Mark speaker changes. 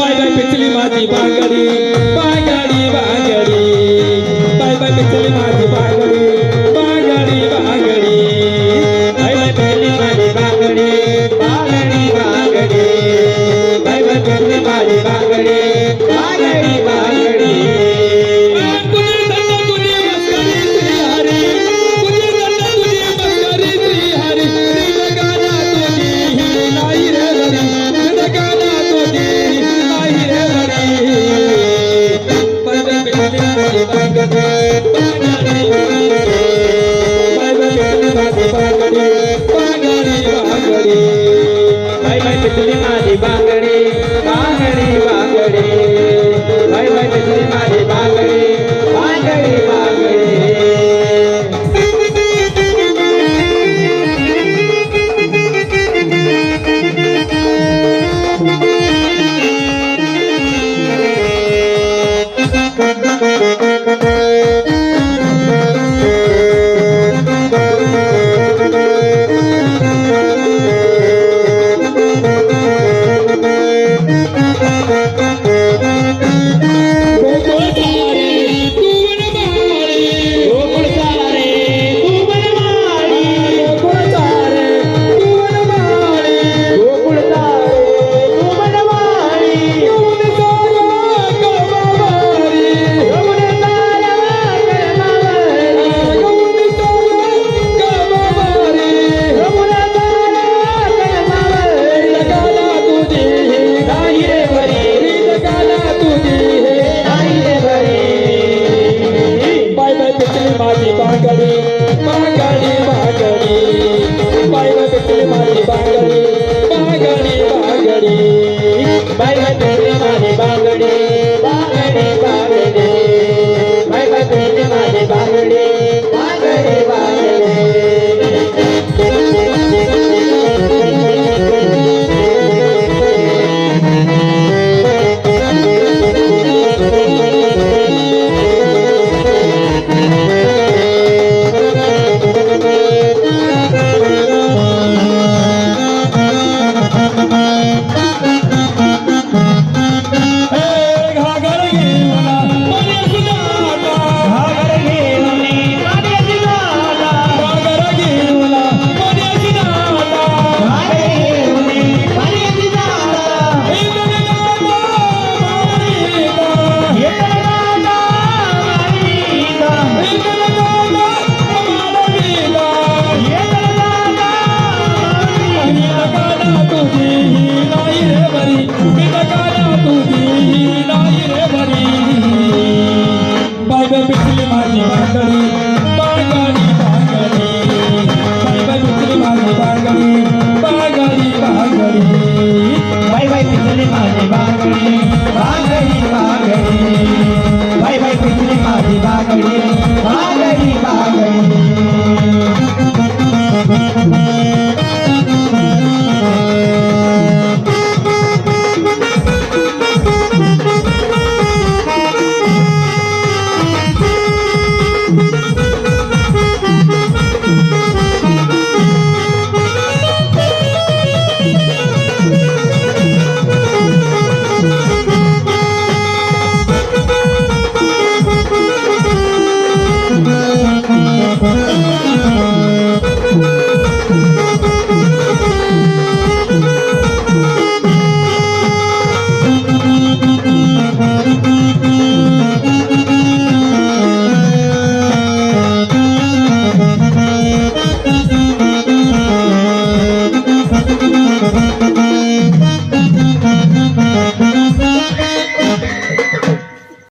Speaker 1: बाजा पिछली बाजी बांगड़ी बांगड़ी बांगड़ी। ಬಾಗಡಿ ಬಾಗಡಿ
Speaker 2: ಬಾಗಡಿ
Speaker 1: 一百年的